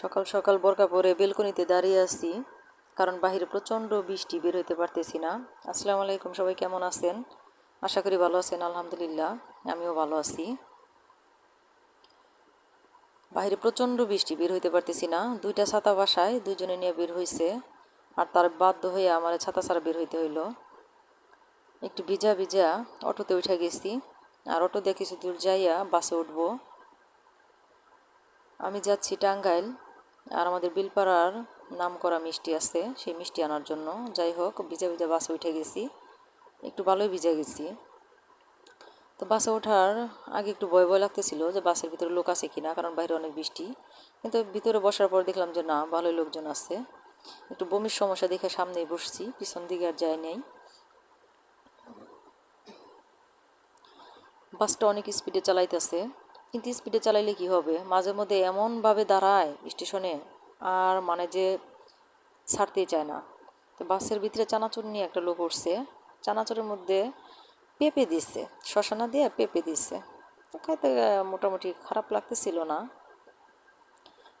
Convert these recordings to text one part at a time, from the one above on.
সকাল সকাল বোরকা পরে বেলকনিতে দাঁড়িয়ে আছি, কারণ বাহিরে প্রচণ্ড বৃষ্টি বের হইতে পারতেছি না। আসসালামু আলাইকুম, সবাই কেমন আছেন? আশা করি ভালো আছেন, আলহামদুলিল্লাহ, আমিও ভালো আছি। বাইরে প্রচণ্ড বৃষ্টি বের হইতে পারতেছি না। দুইটা ছাতা বাসায় দুজনে নিয়ে বের হয়েছে আর তার বাধ্য হয়ে আমার ছাতা ছাড়া বের হইতে হইল। একটু ভিজা ভিজা অটোতে উঠে গেছি, আর অটো দিয়ে কিছু দূর যাইয়া বাসে উঠবো। আমি যাচ্ছি টাঙ্গাইল আর আমাদের বিলপাড়ার নাম করা মিষ্টি আছে, সেই মিষ্টি আনার জন্য। যাই হোক, ভিজা ভিজা বাসে উঠে গেছি। একটু ভালোই ভিজে গেছি। তো বাসে ওঠার আগে একটু ভয় ভয় লাগতেছিল যে বাসের ভিতরে লোক আছে কিনা, কারণ বাইরে অনেক বৃষ্টি। কিন্তু ভিতরে বসার পর দেখলাম যে না, ভালোই লোকজন আছে। একটু বমির সমস্যা দেখে সামনেই বসছি, পিছন দিকে আর যায় নেই। বাসটা অনেক স্পিডে চালাইতেছে। কিন্তু স্পিডে চালাইলে কি হবে? মাঝে মধ্যে এমনভাবে দাঁড়ায় স্টেশনে, আর মানে যে ছাড়তেই চায় না। তো বাসের ভিতরে চানাচুর নিয়ে একটা লোক উঠছে। চানাচুরের মধ্যে পেঁপে দিচ্ছে শ্মশানা দিয়ে পেঁপে দিচ্ছে খাইতে মোটামুটি খারাপ লাগতেছিল না,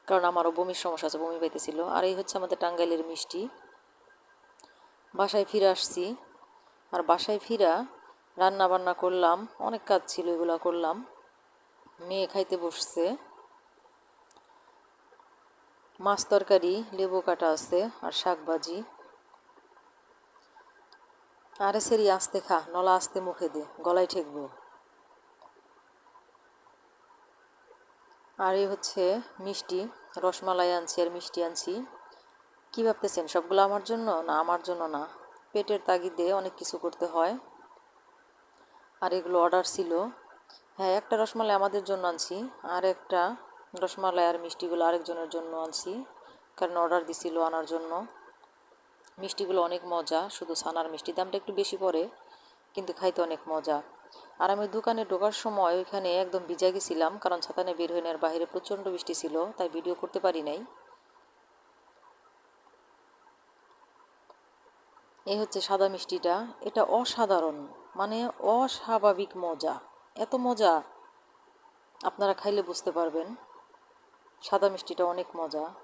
কারণ আমারও বমির সমস্যা আছে, বমি পাইতেছিল। আর এই হচ্ছে আমাদের টাঙ্গাইলের মিষ্টি। বাসায় ফিরে আসছি, আর বাসায় ফিরা রান্না বান্না করলাম, অনেক কাজ ছিল এগুলো করলাম। মেয়ে খাইতে বসছে। মাছ তরকারি, লেবু কাটা আছে আর শাক ভাজি আরে সেরি, আস্তে খা, নলা আস্তে মুখে দে, গলায় ঠেকবো। আর এই হচ্ছে মিষ্টি, রসমালাই আনছি আর মিষ্টি আনছি। কী ভাবতেছেন, সবগুলো আমার জন্য? না, আমার জন্য না। পেটের তাগিদে অনেক কিছু করতে হয়। আর এগুলো অর্ডার ছিল। হ্যাঁ একটা রসমালাই আমাদের জন্য আনছি, আর একটা রসমালাই আর মিষ্টিগুলো আরেকজনের জন্য আনছি, কারণ অর্ডার দিছিল আনার জন্য। মিষ্টিগুলো অনেক মজা, শুধু ছানার মিষ্টি, দামটা একটু বেশি পড়ে, কিন্তু খাইতে অনেক মজা। আর আমি দোকানে ঢোকার সময় ওইখানে একদম ভিজা গেছিলাম, কারণ ছাতানে বের হয়ে নেওয়ার বাইরে প্রচণ্ড বৃষ্টি ছিল, তাই ভিডিও করতে পারি নাই। এই হচ্ছে সাদা মিষ্টিটা, এটা অসাধারণ মানে অস্বাভাবিক মজা। এত মজা। আপনারা খাইলে বুঝতে পারবেন। সাদা মিষ্টিটা অনেক মজা।